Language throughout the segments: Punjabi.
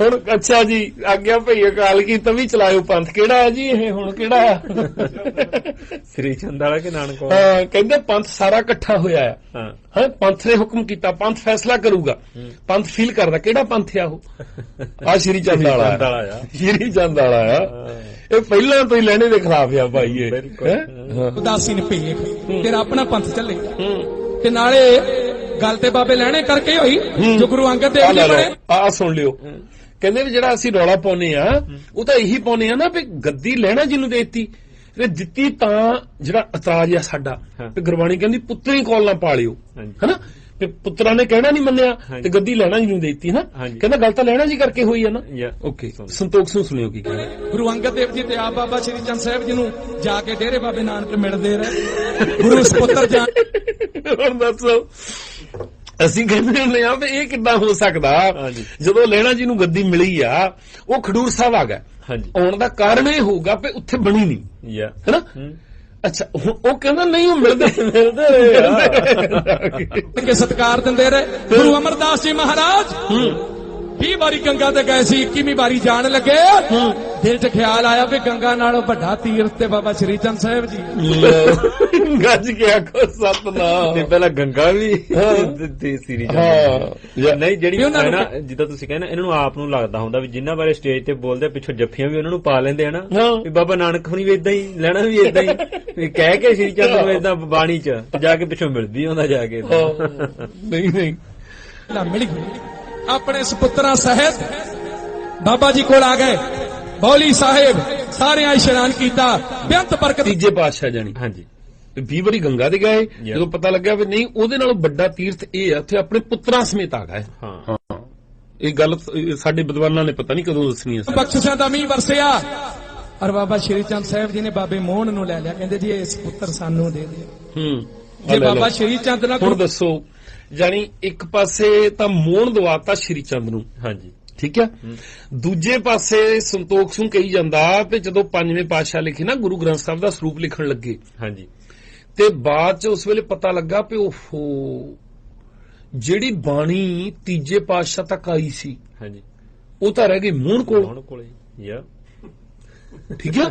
ਹੁਣ ਅੱਛਾ ਜੀ ਆਗਿਆ ਭਈ ਅਕਾਲ ਕੀ ਤਵੀ ਚਲਾਇਓ ਪੰਥ। ਕਿਹੜਾ ਹੈ ਜੀ ਇਹ? ਹੁਣ ਕਿਹੜਾ ਹੈ? ਸ੍ਰੀ ਚੰਦ ਵਾਲਾ ਕਿ ਨਾਨਕ ਵਾਲਾ? ਹਾਂ ਕਹਿੰਦੇ ਪੰਥ ਸਾਰਾ ਇਕੱਠਾ ਹੋਇਆ ਹੈ। ਹਾਂ। ਹਾਂ ਪੰਥ ਨੇ ਹੁਕਮ ਕੀਤਾ ਪੰਥ ਫੈਸਲਾ ਕਰੂਗਾ। ਪੰਥ ਫੀਲ ਕਰਦਾ ਕਿਹੜਾ ਪੰਥ ਆ ਉਹ? ਆ ਸ਼੍ਰੀ ਚੰਦ ਵਾਲਾ। ਸ਼੍ਰੀ ਚੰਦ ਵਾਲਾ ਆ। ਇਹ ਪਹਿਲਾਂ ਤੋਂ ਹੀ ਲੈਣੇ ਦੇ ਖਿਲਾਫ ਆ ਭਾਈ ਇਹ। ਬਿਲਕੁਲ। ਹੈਂ? ਹਾਂ। ਉਦਾਸੀ ਨੇ ਭੇਖ ਤੇਰਾ ਆਪਣਾ ਪੰਥ ਚੱਲੇ। ਤੇ ਨਾਲੇ ਗੱਲ ਤੇ ਬਾਬੇ ਲੈਣੇ ਕਰਕੇ ਹੋਈ ਜੋ ਗੁਰੂ ਅੰਗਦ ਦੇਵ ਜੀ ਬਣੇ। ਆ ਸੁਣ ਲਿਓ। ਕਹਿੰਦੇ ਵੀ ਜਿਹੜਾ ਅਸੀਂ ਰੌਲਾ ਪਾਉਨੇ ਆ ਉਹ ਤਾਂ ਇਹੀ ਪਾਉਨੇ ਆ ਨਾ ਵੀ ਗੱਦੀ ਲੈਣਾ ਜਿਹਨੂੰ ਦੇਤੀ। ਤੇ ਦਿੱਤੀ ਤਾਂ ਜਿਹੜਾ ਇਤਰਾਜ਼ ਆ ਸਾਡਾ। ਤੇ ਗੁਰਬਾਣੀ ਕਹਿੰਦੀ ਪੁੱਤਰੀ ਕੋਲ ਨਾ ਪਾਲਿਓ। ਹਨਾ? ਤੇ ਪੁੱਤਰਾਂ ਨੇ ਕਹਿਣਾ ਨਹੀਂ ਮੰਨਿਆ। ਤੇ ਗੱਦੀ ਲੈਣਾ ਜਿਹਨੂੰ ਦੇਤੀ ਨਾ। ਕਹਿੰਦਾ ਗੱਲ ਤਾਂ ਲੈਣਾ ਜੀ ਕਰਕੇ ਹੋਈ ਆ ਨਾ। ਯਾ ਓਕੇ ਸੰਤੋਖ ਸਿੰਘ ਸੁਣਿਓ ਕੀ ਕਹਿੰਦੇ। ਗੁਰੂ ਅੰਗਦ ਦੇਵ ਜੀ ਤੇ ਆਪ ਬਾਬਾ ਸ਼੍ਰੀ ਚੰਦ ਸਾਹਿਬ ਜੀ ਨੂੰ ਜਾ ਕੇ ਡੇਰੇ ਬਾਬੇ ਨਾਨਕ ਮਿਲਦੇ ਰਹੇ। ਗੁਰੂ ਸੁਪੁੱਤਰ ਜਾਣ ਹੁਣ ਦੱਸੋ। ਅਸੀਂ ਕਹਿੰਦੇ ਹੁੰਦੇ ਆ ਵੀ ਇਹ ਕਿੱਦਾਂ ਹੋ ਸਕਦਾ। ਜਦੋਂ ਲੈਣਾ ਜੀ ਨੂੰ ਗੱਦੀ ਮਿਲੀ ਆ ਉਹ ਖਡੂਰ ਸਾਹਿਬ ਆ ਗਿਆ ਹਾਂਜੀ। ਆਉਣ ਦਾ ਕਾਰਨ ਇਹ ਹੋਊਗਾ ਵੀ ਉੱਥੇ ਬਣੀ ਨਹੀਂ। ਯਾ। ਹੈਨਾ। ਅੱਛਾ ਉਹ ਕਹਿੰਦਾ ਨਹੀਂ ਉਹ ਮਿਲਦੇ। ਮਿਲਦੇ ਰਹੇ ਕੇ ਸਤਕਾਰ ਦਿੰਦੇ ਰਹੇ। ਗੁਰੂ ਅਮਰਦਾਸ ਜੀ ਮਹਾਰਾਜ 20 ਵਾਰੀ ਗੰਗਾ ਤੇ ਗਏ ਸੀ 21ਵੀਂ ਵਾਰੀ ਜਾਣ ਲੱਗੇ। ਦਿਲ 'ਚ ਖਿਆਲ ਆਇਆ ਵੀ ਗੰਗਾ ਨਾਲੋਂ ਵੱਡਾ ਤੀਰਥ ਤੇ ਬਾਬਾ ਸ਼੍ਰੀ ਚੰਦ ਸਾਹਿਬ ਜੀ। ਗੱਜ ਕੇ ਆਖੋ ਸਤਨਾਮ। ਤੇ ਪਹਿਲਾਂ ਗੰਗਾ ਵੀ। ਤੇ- ਸ੍ਰੀ ਚੰਦ ਹਾਂ। ਨਹੀਂ ਜਿਹੜੀ ਨੂੰ ਜਿੱਦਾਂ ਤੁਸੀਂ ਕਹਿੰਦੇ ਇਹਨਾਂ ਨੂੰ ਆਪ ਨੂੰ ਲੱਗਦਾ ਹੁੰਦਾ ਵੀ ਜਿੰਨਾ ਬਾਰੇ ਸਟੇਜ ਤੇ ਬੋਲਦੇ ਪਿੱਛੋਂ ਜੱਫੀਆਂ ਵੀ ਉਹਨਾਂ ਨੂੰ ਪਾ ਲੈਂਦੇ ਆ ਨਾ। ਹਾਂ। ਵੀ ਬਾਬਾ ਨਾਨਕ ਹੁਣੀ ਵੀ ਇਦਾਂ ਹੀ ਲੈਣਾ ਵੀ ਇਦਾਂ ਹੀ। ਵੀ ਕਹਿ ਕੇ ਸ੍ਰੀ ਚੰਦ ਨੂੰ ਇਦਾਂ ਬਾਣੀ ਚ ਜਾ ਕੇ ਪਿੱਛੋਂ ਮਿਲਦੀ ਹੁੰਦਾ ਜਾ ਕੇ। ਨਹੀਂ ਨਹੀਂ। ਨਾ ਮਿਲ। ਗਈ ਆਪਣੇ ਸੁਪੁੱਤਰਾਂ ਸਹਿਤ ਬਾਬਾ ਜੀ ਕੋਲ ਆ ਗਏ। ਬੌਲੀ ਸਾਹਿਬ ਸਾਰਿਆਂ ਇਸ਼ਨਾਨ ਕੀਤਾ ਬੇਅੰਤ ਬਰਕਤ ਤੀਜੇ ਪਾਤਸ਼ਾਹ ਜਾਣੀ। ਹਾਂਜੀ। 20 ਵਾਰੀ ਗੰਗਾ ਤੇ ਗਏ ਜਦੋਂ ਪਤਾ ਲੱਗਿਆ ਵੀ ਨਹੀਂ ਉਹਦੇ ਨਾਲੋਂ ਵੱਡਾ ਤੀਰਥ ਇਹ ਆ ਉੱਥੇ ਆਪਣੇ ਪੁੱਤਰਾਂ ਸਮੇਤ ਆ ਗਏ। ਹਾਂ। ਇਹ ਗੱਲ ਸਾਡੇ ਵਿਦਵਾਨਾਂ ਨੇ ਪਤਾ ਨਹੀਂ ਕਦੋਂ ਦੱਸਣੀ ਹੈ ਬਖਸ਼ਿਸ਼ਾਂ ਦਾ ਮੀਂਹ ਵਰਸਿਆ। ਔਰ ਬਾਬਾ ਸ਼੍ਰੀ ਚੰਦ ਸਾਹਿਬ ਜੀ ਨੇ ਬਾਬੇ ਮੋਹਨ ਨੂੰ ਲੈ ਲਿਆ ਕਹਿੰਦੇ ਜੀ ਇਹ ਪੁੱਤਰ ਸਾਨੂੰ ਦੇ ਦਿਓ। ਹੂੰ। ਜੇ। ਬਾਬਾ ਸ਼੍ਰੀ ਚੰਦ ਨਾਲ ਹੁਣ ਦੱਸੋ ਜਾਨੀ ਇੱਕ ਪਾਸੇ ਤਾਂ ਮੋਹਣ ਦਵਾਤਾ ਸ਼੍ਰੀ ਚੰਦ ਨੂੰ। ਹਾਂਜੀ। ਠੀਕ ਹੈ? ਦੂਜੇ ਪਾਸੇ ਸੰਤੋਖ ਸਿੰਘ ਕਹੀ ਜਾਂਦਾ ਤੇ ਜਦੋਂ ਪੰਜਵੇਂ ਪਾਤਸ਼ਾਹ ਲਿਖੇ ਨਾ ਗੁਰੂ ਗ੍ਰੰਥ ਸਾਹਿਬ ਦਾ ਸਰੂਪ ਲਿਖਣ ਲੱਗੇ ਹਾਂਜੀ। ਤੇ ਬਾਅਦ ਚ ਉਸ ਵੇਲੇ ਪਤਾ ਲੱਗਾ ਵੀ ਓਹੋ ਜਿਹੜੀ ਬਾਣੀ ਤੀਜੇ ਪਾਤਸ਼ਾਹ ਤੱਕ ਆਈ ਸੀ ਹਾਂਜੀ। ਉਹ ਤਾਂ ਰਹਿ ਗਈ ਮੂਹਣ ਕੋਲ। ਹੁਣ ਕੋਲੇ ਯਾ। ਠੀਕ ਹੈ?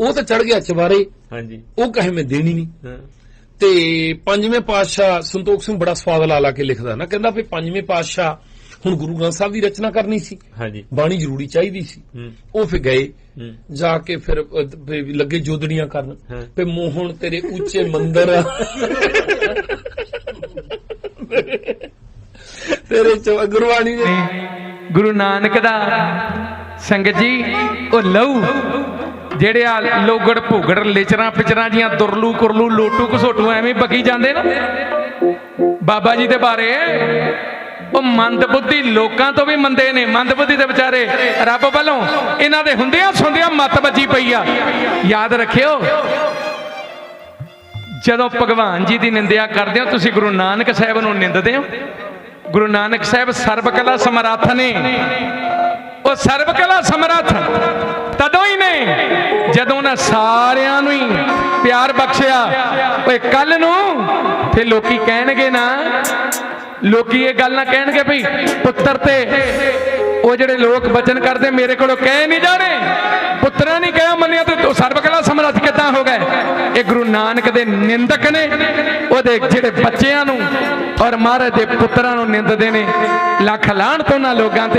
ਉਹ ਤਾਂ ਚੜ ਗਿਆ ਚਵਾਰੇ ਹਾਂਜੀ। ਉਹ ਕਹੇ ਮੈਂ ਦੇਣੀ ਨਹੀਂ। ਤੇ ਪੰਜਵੇਂ ਪਾਤਸ਼ਾਹ ਸੰਤੋਖ ਸਿੰਘ ਬੜਾ ਸਵਾਦ ਲਾ ਲਾ ਕੇ ਲਿਖਦਾ ਨਾ ਕਹਿੰਦਾ ਵੀ ਪੰਜਵੇਂ ਪਾਤਸ਼ਾਹ ਹੁਣ ਗੁਰੂ ਗ੍ਰੰਥ ਸਾਹਿਬ ਦੀ ਰਚਨਾ ਕਰਨੀ ਸੀ। ਹਾਂਜੀ। ਬਾਣੀ ਜ਼ਰੂਰੀ ਚਾਹੀਦੀ ਸੀ। ਉਹ ਫਿਰ ਗਏ। ਜਾ ਕੇ ਫਿਰ ਲੱਗੇ ਜੋਦੜੀਆਂ ਕਰਨ। ਤੇ ਮੋਹਣ ਤੇਰੇ ਉੱਚੇ ਮੰਦਰ ਤੇਰੇ ਚ ਗੁਰਬਾਣੀ ਦੇ ਗੁਰੂ ਨਾਨਕ ਦਾ ਸੰਗਤ ਜੀ ਉਹ ਲਹੂ ਜਿਹੜੇ ਆ ਲੋਗੜ ਭੁਗੜ ਲਿਚਰਾਂ ਪਿਚਰਾਂ ਜੀਆਂ ਦੁਰਲੂ ਕੁਰਲੂ ਲੋਟੂ ਘਸੋਟੂ ਐਵੇਂ ਬਕੀ ਜਾਂਦੇ ਨਾ। ਬਾਬਾ ਜੀ ਦੇ ਬਾਰੇ। ਉਹ ਮੰਦ ਬੁੱਧੀ ਲੋਕਾਂ ਤੋਂ ਵੀ ਮੰਦੇ ਨੇ ਮੰਦ ਬੁੱਧੀ ਦੇ ਵਿਚਾਰੇ। ਰੱਬ ਵੱਲੋਂ ਇਹਨਾਂ ਦੇ ਹੁੰਦਿਆਂ ਸੁੰਦਿਆਂ ਮੱਤ ਵੱਜੀ ਪਈ ਆ। ਯਾਦ ਰੱਖਿਓ, ਜਦੋਂ ਭਗਵਾਨ ਜੀ ਦੀ ਨਿੰਦਿਆ ਕਰਦੇ ਹੋ, ਤੁਸੀਂ ਗੁਰੂ ਨਾਨਕ ਸਾਹਿਬ ਨੂੰ ਨਿੰਦਦੇ ਹੋ। ਗੁਰੂ ਨਾਨਕ ਸਾਹਿਬ ਸਰਬ ਕਲਾ ਸਮਰੱਥ ਨੇ। ਉਹ ਸਰਬ ਕਲਾ ਸਮਰੱਥ ਤਦੋਂ ਹੀ ਨੇ, ਜਦੋਂ ਉਹਨਾਂ ਸਾਰਿਆਂ ਨੂੰ ਹੀ ਪਿਆਰ ਬਖਸ਼ਿਆ। ਓਏ ਕੱਲ ਨੂੰ ਤੇ ਲੋਕੀ ਕਹਿਣਗੇ ਨਾ ਲੋਕੀ ਇਹ ਗੱਲ ਨਾ ਕਹਿਣਗੇ ਭਈ ਪੁੱਤਰ ਤੇ ਉਹ ਜਿਹੜੇ ਲੋਕ ਬਚਨ ਕਰਦੇ ਮੇਰੇ ਕੋਲੋਂ ਕਹਿ ਨਹੀਂ ਜਾਣੇ। ਪੁੱਤਰਾਂ ਨਹੀਂ ਕਹਿਆ ਮੰਨਿਆ ਤੇ ਸਰਬਕਲਾ ਸਮਰੱਥ ਕਿੱਦਾਂ ਹੋ ਗਏ? ਇਹ ਗੁਰੂ ਨਾਨਕ ਦੇ ਨਿੰਦਕ ਨੇ। ਉਹਦੇ ਜਿਹੜੇ ਬੱਚਿਆਂ ਨੂੰ ਔਰ ਮਹਾਰਾਜ ਦੇ ਪੁੱਤਰਾਂ ਨੂੰ ਨਿੰਦਦੇ ਨੇ। ਲੱਖ ਲਾਹਣ ਤੋਂ ਨਾ ਲੋਕਾਂ ਤੇ